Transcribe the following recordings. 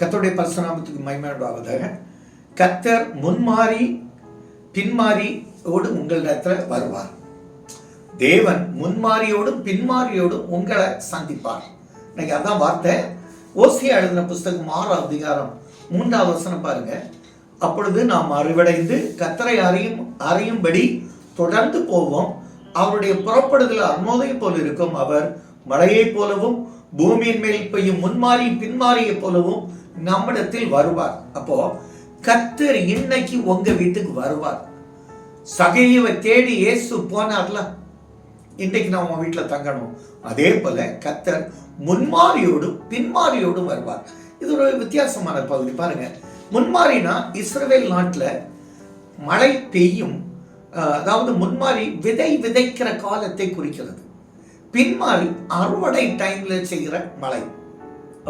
கத்தருடைய பரசுராமத்துக்கு மகிமையுண்டாவதாக கத்தர் முன்மாறி பின்மாறியோடு உங்களிடத்துல வருவார். தேவன் முன்மாறியோடும் பின்மாறியோடும் உங்களை சந்திப்பார். இன்னைக்கு அதான் வார்த்தை. ஓசியா எழுதின புஸ்தகம் ஆறாம் அதிகாரம் மூன்றாவது வசனம் பாருங்க. அப்பொழுது நாம் அறிவடைந்து கத்தரை அறியும் அறியும்படி தொடர்ந்து போவோம். அவருடைய புறப்படுதல் அர்மோதை போல் இருக்கும். அவர் மழையைப் போலவும் பூமியின் மேல் பெய்யும் முன்மாறி பின்மாறியை போலவும் நம்மிடத்தில் வருவார். அப்போ கத்தர் இன்னைக்கு உங்க வீட்டுக்கு வருவார். சகையவை தேடி இயேசு போனார்ல. இன்றைக்கு நான் உன் வீட்டில் தங்கணும். அதே போல கத்தர் முன்மாறியோடும் பின்மாறியோடும் வருவார். இது ஒரு வித்தியாசமான பகுதி. பாருங்க. முன்மாறினா இஸ்ரேல் நாட்டில் மழை பெய்யும் அதாவது முன்மாறி விதை விதைக்கிற காலத்தை குறிக்கிறது. பின்மாறி அறுவடை டைம்ல செய்கிற மழை.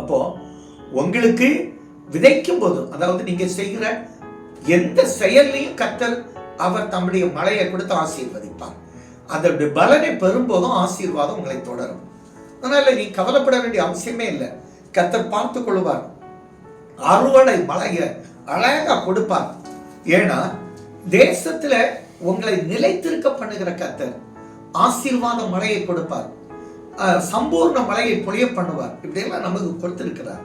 அப்போ உங்களுக்கு விதைக்கும் போதும் அதாவது நீங்க செய்கிற எந்த செயல்லையும் கத்தர் அவர் தம்முடைய மலையை கொடுத்து ஆசீர்வதிப்பார். அதனுடைய பலனை பெறும்போதும் ஆசீர்வாதம் உங்களை தொடரும். அதனால நீ கவலைப்பட வேண்டிய அவசியமே இல்லை. கத்தர் பார்த்து கொள்வார். அறுவடை மலையை அழகா கொடுப்பார். ஏன்னா தேசத்துல உங்களை நிலைத்திருக்க பண்ணுகிற கத்தர் ஆசீர்வாத மழையை கொடுப்பார். சம்பூர்ண மழையை பொழிய பண்ணுவார். இப்படியெல்லாம் நமக்கு கொடுத்திருக்கிறார்.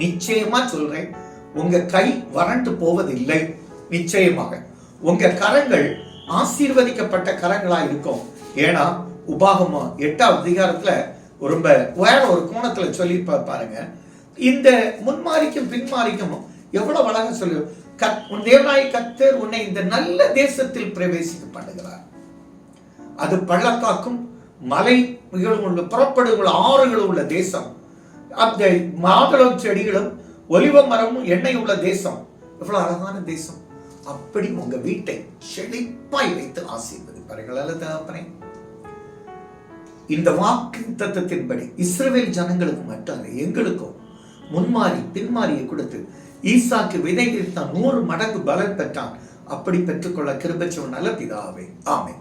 நிச்சயமா சொல்றேன் உங்க கை வறண்டு போவதில்லை. நிச்சயமாக. உங்க கரங்கள் ஆசீர்வதிக்கப்பட்ட கரங்களா இருக்கும். ஏன்னா உபாகமா எட்டாவது அதிகாரத்துல ரொம்ப வேற ஒரு கோணத்துல சொல்லி பாருங்க. இந்த முன்மாறிக்கும் பின்மாறிக்கும் எவ்வளவு அழகா சொல்லு கத் உன் தேவனாய் கத்தர் உன்னை இந்த நல்ல தேசத்தில் பிரவேசிக்க பண்ணுகிறார். அது பள்ளத்தாக்கும் மலை உள்ள புறப்படுகிற ஆறுகள் உள்ள தேசம். அந்த மாதுளம் செடிகளும் ஒலிவ மரமும் எண்ணெய் உள்ள தேசம். எவ்வளவு அழகான தேசம். அப்படி உங்க வீட்டை செழிப்பாய் வைத்து ஆசீர்வதிப்பார்கள். அல்ல தகப்பனே இந்த வாக்கு தத்துவத்தின்படி இஸ்ரேல் ஜனங்களுக்கு மட்டும் எங்களுக்கும் முன்மாறி பின்மாறியை கொடுத்து ஈசாக்கு விதை விதைத்தான் நூறு மடங்கு பலன் பெற்றான். அப்படி பெற்றுக்கொள்ள கிருபச்சவன் நல்ல பிதாவே. ஆமேன்.